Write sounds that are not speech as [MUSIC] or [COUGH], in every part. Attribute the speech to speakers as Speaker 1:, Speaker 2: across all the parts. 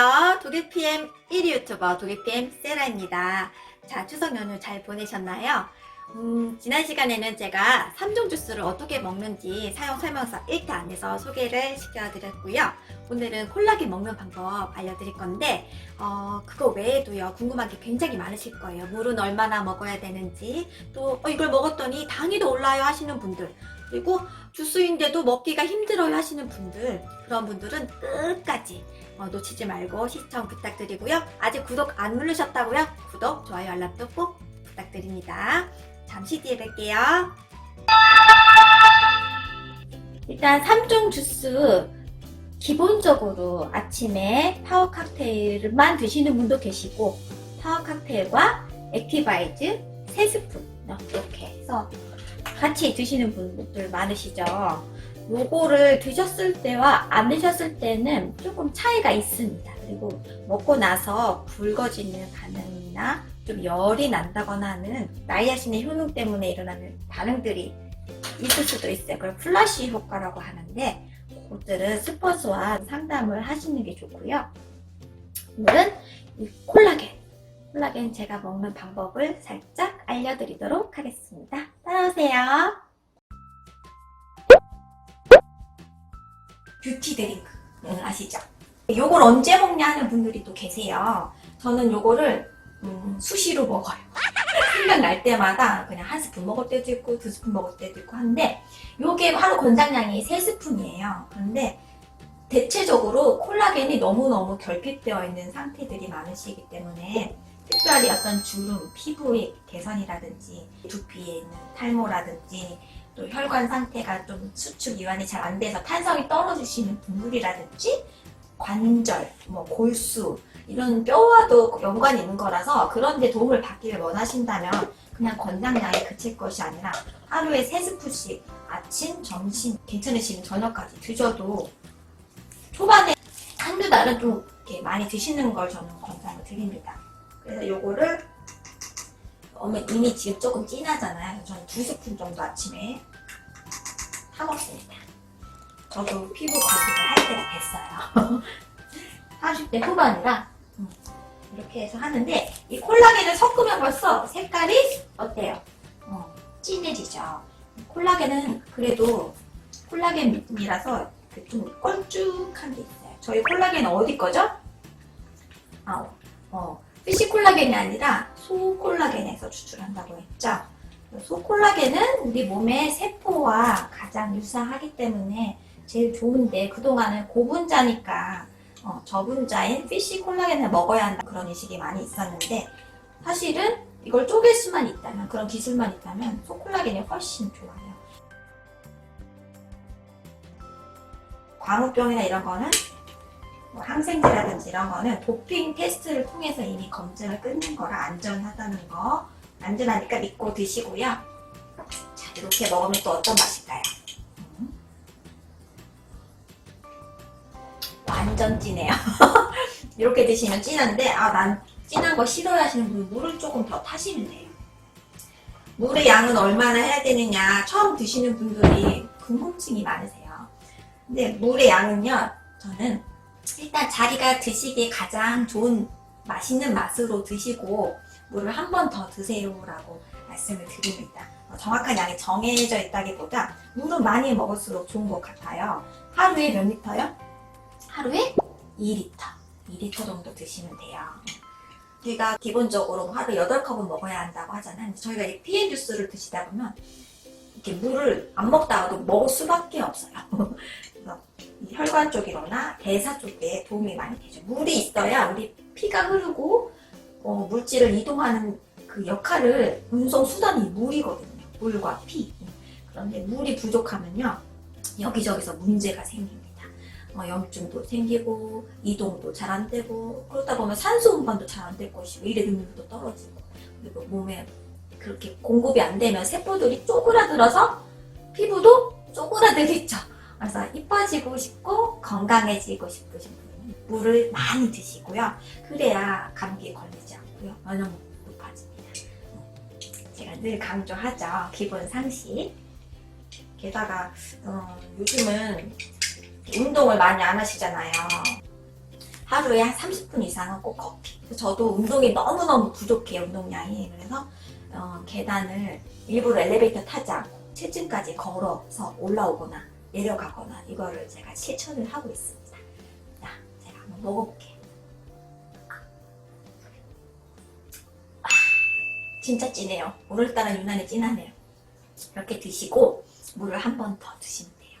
Speaker 1: 안녕하세요. 독일PM 1위 유튜버 독일PM 세라입니다. 자, 추석 연휴 잘 보내셨나요? 음, 지난 시간에는 제가 3종 주스를 어떻게 먹는지 사용 설명서 1타 안에서 소개를 시켜드렸고요. 오늘은 콜라겐 먹는 방법 알려드릴 건데, 어, 그거 외에도요, 궁금한 게 굉장히 많으실 거예요. 물은 얼마나 먹어야 되는지, 또, 어, 이걸 먹었더니 당이 더 올라요 하시는 분들, 그리고 주스인데도 먹기가 힘들어요 하시는 분들, 그런 분들은 끝까지 어, 놓치지 말고 시청 부탁드리고요. 아직 구독 안 누르셨다고요? 구독, 좋아요, 알람도 꼭 부탁드립니다. 잠시 뒤에 뵐게요. 일단 3종 주스 기본적으로 아침에 파워 칵테일만 드시는 분도 계시고 파워 칵테일과 액티바이즈 3스푼 이렇게 해서 같이 드시는 분들 많으시죠. 요거를 드셨을 때와 안 드셨을 때는 조금 차이가 있습니다. 그리고 먹고 나서 붉어지는 반응이나 좀 열이 난다거나 하는 나이아신의 효능 때문에 일어나는 반응들이 있을 수도 있어요. 그걸 플라시 효과라고 하는데 그것들은 스폰서와 상담을 하시는 게 좋고요. 오늘은 이 콜라겐, 콜라겐 제가 먹는 방법을 살짝 알려드리도록 하겠습니다. 따라오세요. 뷰티 드링크 음, 아시죠? 요걸 언제 먹냐 하는 분들이 또 계세요. 저는 요거를 음, 수시로 먹어요. 생각날 때마다 그냥 한 스푼 먹을 때도 있고 두 스푼 먹을 때도 있고 한데 요게 하루 권장량이 세 스푼이에요. 그런데 대체적으로 콜라겐이 너무너무 결핍되어 있는 상태들이 많으시기 때문에 특별히 어떤 주름, 피부의 개선이라든지 두피에 있는 탈모라든지 또 혈관 상태가 좀 수축 이완이 잘 안 돼서 탄성이 떨어지시는 분들이라든지 관절, 뭐 골수 이런 뼈와도 연관이 있는 거라서 그런 데 도움을 받기를 원하신다면 그냥 권장량에 그칠 것이 아니라 하루에 세 스푼씩 아침, 점심, 괜찮으시면 저녁까지 드셔도 초반에 한두 달은 좀 이렇게 많이 드시는 걸 저는 권장을 드립니다. 그래서 요거를 어머 이미 지금 조금 진하잖아요. 저는 두 스푼 정도 아침에 타먹습니다. 저도 피부 관리를 할 때가 됐어요. [LAUGHS] 40대 후반이라 음, 이렇게 해서 하는데 이 콜라겐을 섞으면 벌써 색깔이 어때요? 어, 진해지죠. 콜라겐은 그래도 콜라겐이라서 그좀 껄쭉한 게 있어요. 저희 콜라겐 어디 거죠? 아, 어, 피시 콜라겐이 아니라 소 콜라겐에서 추출한다고 했죠. 소 콜라겐은 우리 몸의 세포와 가장 유사하기 때문에 제일 좋은데 그동안은 고분자니까 어, 저분자인 피시 콜라겐을 먹어야 한다 그런 인식이 많이 있었는데 사실은 이걸 쪼갤 수만 있다면 그런 기술만 있다면 소 콜라겐이 훨씬 좋아요. 광우병이나 이런 거는 뭐 항생제라든지 이런 거는 도핑 테스트를 통해서 이미 검증을 끝낸 거라 안전하다는 거 안전하니까 믿고 드시고요. 자 이렇게 먹으면 또 어떤 맛일까요? 음. 완전 진해요. [LAUGHS] 이렇게 드시면 진한데 아 난 진한 거 싫어요 하시는 분 물을 조금 더 타시면 돼요. 물의 양은 얼마나 해야 되느냐 처음 드시는 분들이 궁금증이 많으세요. 근데 물의 양은요 저는 일단 자기가 드시기에 가장 좋은 맛있는 맛으로 드시고 물을 한 번 더 드세요라고 말씀을 드립니다. 어, 정확한 양이 정해져 있다기보다 물은 많이 먹을수록 좋은 것 같아요. 하루에 몇 리터요? 하루에 2리터. 2리터 정도 드시면 돼요. 저희가 기본적으로 뭐 하루 8컵은 먹어야 한다고 하잖아요. 저희가 이 PM 주스를 드시다 보면 이렇게 물을 안 먹다가도 먹을 수밖에 없어요. [LAUGHS] 그래서 이 혈관 쪽이거나 대사 쪽에 도움이 많이 되죠. 물이 있어야 우리 피가 흐르고 어, 물질을 이동하는 그 역할을 운송 수단이 물이거든요. 물과 피. 그런데 물이 부족하면요 여기저기서 문제가 생깁니다. 어, 염증도 생기고 이동도 잘 안 되고 그러다 보면 산소 운반도 잘 안 될 것이고 일의 능률도 떨어지고 그리고 몸에 그렇게 공급이 안 되면 세포들이 쪼그라들어서 피부도 쪼그라들겠죠. 그래서 이뻐지고 싶고 건강해지고 싶으신 분은 물을 많이 드시고요. 그래야 감기에 걸리지 않고요. 면역력도 높아집니다. 제가 늘 강조하죠. 기본 상식. 게다가 어, 요즘은 운동을 많이 안 하시잖아요. 하루에 한 30분 이상은 꼭 커피. 저도 운동이 너무너무 부족해요, 운동량이. 그래서 어, 계단을 일부러 엘리베이터 타지 않고 7층까지 걸어서 올라오거나 내려가거나 이거를 제가 실천을 하고 있습니다. 자, 제가 한번 먹어볼게요. 아, 진짜 진해요. 오늘따라 유난히 진하네요. 이렇게 드시고 물을 한 번 더 드시면 돼요.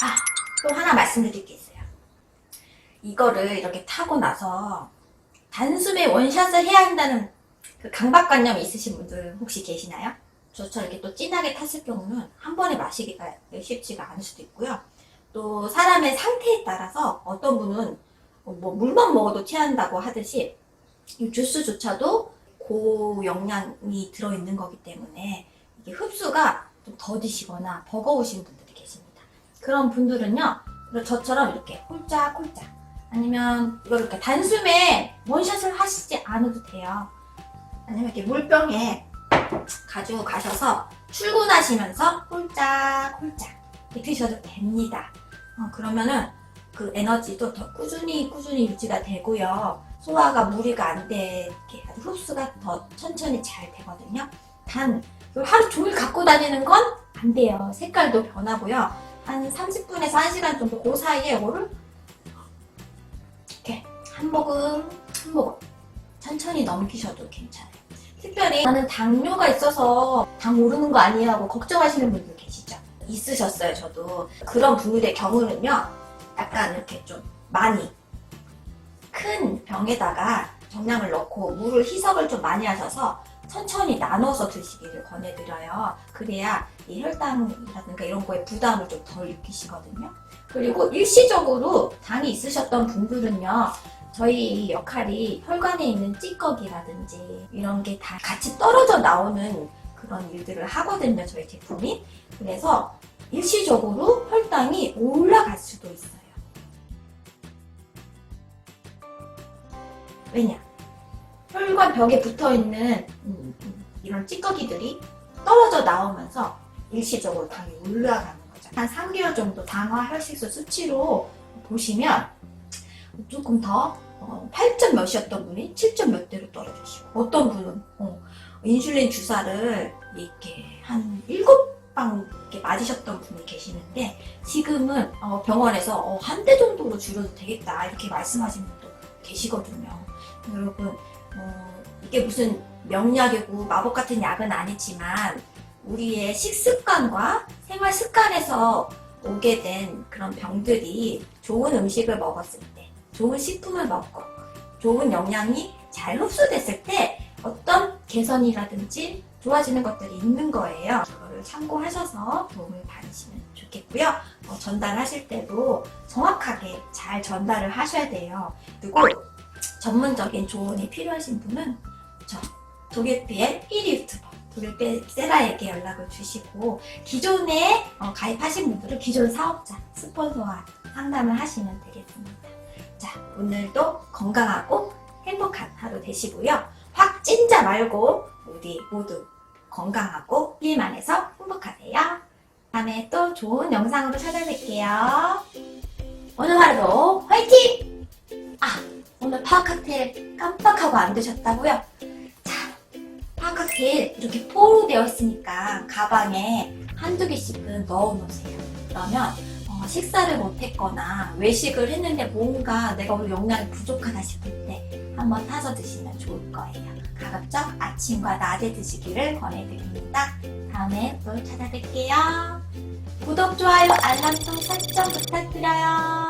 Speaker 1: 아, 또 하나 말씀드릴 게 있어요. 이거를 이렇게 타고 나서 단숨에 원샷을 해야 한다는 그 강박관념이 있으신 분들 혹시 계시나요? 저처럼 이렇게 또 진하게 탔을 경우는 한 번에 마시기가 쉽지가 않을 수도 있고요. 또 사람의 상태에 따라서 어떤 분은 뭐 물만 먹어도 취한다고 하듯이 이 주스조차도 고영양이 들어있는 거기 때문에 이게 흡수가 좀 더디시거나 버거우신 분들이 계십니다. 그런 분들은요, 저처럼 이렇게 홀짝홀짝 아니면 이걸 이렇게 단숨에 원샷을 하시지 않아도 돼요. 아니면 이렇게 물병에 가지고 가셔서 출근하시면서 홀짝 홀짝 이렇게 드셔도 됩니다. 어, 그러면은 그 에너지도 더 꾸준히 꾸준히 유지가 되고요. 소화가 무리가 안 되게 아주 흡수가 더 천천히 잘 되거든요. 단 이걸 하루 종일 갖고 다니는 건 안 돼요. 색깔도 변하고요. 한 30분에서 1시간 정도 그 사이에 이거를 한 모금 한 모금 천천히 넘기셔도 괜찮아요. 특별히 나는 당뇨가 있어서 당 오르는 거 아니야 하고 걱정하시는 분들 계시죠? 있으셨어요, 저도. 그런 분들의 경우는요, 약간 이렇게 좀 많이 큰 병에다가 정량을 넣고 물을 희석을 좀 많이 하셔서 천천히 나눠서 드시기를 권해드려요. 그래야 이 혈당이라든가 이런 거에 부담을 좀 덜 느끼시거든요. 그리고 일시적으로 당이 있으셨던 분들은요, 저희 역할이 혈관에 있는 찌꺼기라든지 이런 게 다 같이 떨어져 나오는 그런 일들을 하거든요, 저희 제품이. 그래서 일시적으로 혈당이 올라갈 수도 있어요. 왜냐? 혈관 벽에 붙어 있는 음, 이런 찌꺼기들이 떨어져 나오면서 일시적으로 당이 올라가는 거죠. 한 3개월 정도 당화 혈식소 수치로 보시면 조금 더 어, 8점 몇이었던 분이 7점 몇 대로 떨어지시고 어떤 분은 어, 인슐린 주사를 이렇게 한 7방 이렇게 맞으셨던 분이 계시는데 지금은 어, 병원에서 한대 정도로 줄여도 되겠다 이렇게 말씀하시는 분도 계시거든요. 여러분 어, 이게 무슨 명약이고 마법 같은 약은 아니지만 우리의 식습관과 생활 습관에서 오게 된 그런 병들이 좋은 음식을 먹었을 때, 좋은 식품을 먹고, 좋은 영양이 잘 흡수됐을 때 어떤 개선이라든지 좋아지는 것들이 있는 거예요. 그거를 참고하셔서 도움을 받으시면 좋겠고요. 어, 전달하실 때도 정확하게 잘 전달을 하셔야 돼요. 그리고 전문적인 조언이 필요하신 분은 저 독일피의 1위 유튜버 독일피 세라에게 연락을 주시고 기존에 어, 가입하신 분들은 기존 사업자 스폰서와 상담을 하시면 되겠습니다. 자 오늘도 건강하고 행복한 하루 되시고요. 확 찐자 말고 우리 모두 건강하고 일만해서 행복하세요. 다음에 또 좋은 영상으로 찾아뵐게요. 오늘 하루도 화이팅! 아 오늘 파워 칵테일 깜빡하고 안 드셨다고요? 자, 파워 칵테일 이렇게 포로 되어 있으니까 가방에 한두 개씩은 넣어 놓으세요. 그러면 어, 식사를 못 했거나 외식을 했는데 뭔가 내가 오늘 영양이 부족하다 싶을 때 한번 타서 드시면 좋을 거예요. 가급적 아침과 낮에 드시기를 권해드립니다. 다음에 또 찾아뵐게요. 구독, 좋아요, 알람 통 설정 부탁드려요.